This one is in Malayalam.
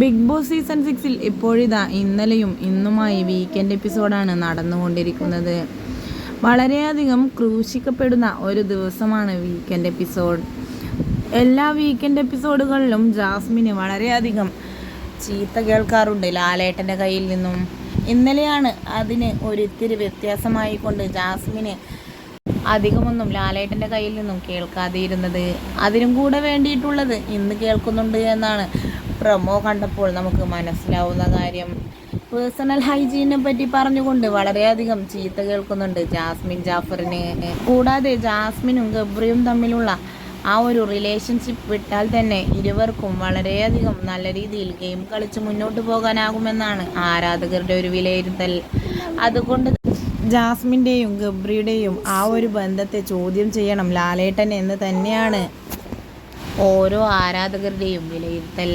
ബിഗ് ബോസ് സീസൺ സിക്സിൽ ഇപ്പോഴിതാ ഇന്നലെയും ഇന്നുമായി വീക്കെൻഡ് എപ്പിസോഡാണ് നടന്നുകൊണ്ടിരിക്കുന്നത്. വളരെയധികം ക്രൂശിക്കപ്പെടുന്ന ഒരു ദിവസമാണ് വീക്കെൻഡ് എപ്പിസോഡ് എല്ലാ വീക്കെൻഡ് എപ്പിസോഡുകളിലും ജാസ്മിന് വളരെയധികം ചീത്ത കേൾക്കാറുണ്ട് ലാലേട്ടന്റെ കയ്യിൽ നിന്നും. ഇന്നലെയാണ് അതിന് ഒരിത്തിരി വ്യത്യാസമായി കൊണ്ട് ജാസ്മിന് അധികമൊന്നും ലാലേട്ടന്റെ കയ്യിൽ നിന്നും കേൾക്കാതെ ഇരുന്നത് അതിനും കൂടെ വേണ്ടിയിട്ടുള്ളത് ഇന്ന് കേൾക്കുന്നുണ്ട് എന്നാണ് പ്രൊമോ കണ്ടപ്പോൾ നമുക്ക് മനസ്സിലാവുന്ന കാര്യം പേഴ്സണൽ ഹൈജീനെ പറ്റി പറഞ്ഞുകൊണ്ട് വളരെയധികം ചീത്ത കേൾക്കുന്നുണ്ട് ജാസ്മിൻ ജാഫറിന്. കൂടാതെ ജാസ്മിനും ഗബ്രിയും തമ്മിലുള്ള ആ ഒരു റിലേഷൻഷിപ്പ് വിട്ടാൽ തന്നെ ഇരുവർക്കും വളരെയധികം നല്ല രീതിയിൽ ഗെയിം കളിച്ച് മുന്നോട്ട് പോകാനാകുമെന്നാണ് ആരാധകരുടെ ഒരു വിലയിരുത്തൽ. അതുകൊണ്ട് ജാസ്മിന്റെയും ഗബ്രിയുടെയും ആ ഒരു ബന്ധത്തെ ചോദ്യം ചെയ്യണം ലാലേട്ടൻ എന്ന് തന്നെയാണ് ഓരോ ആരാധകരുടെയും വിലയിരുത്തൽ.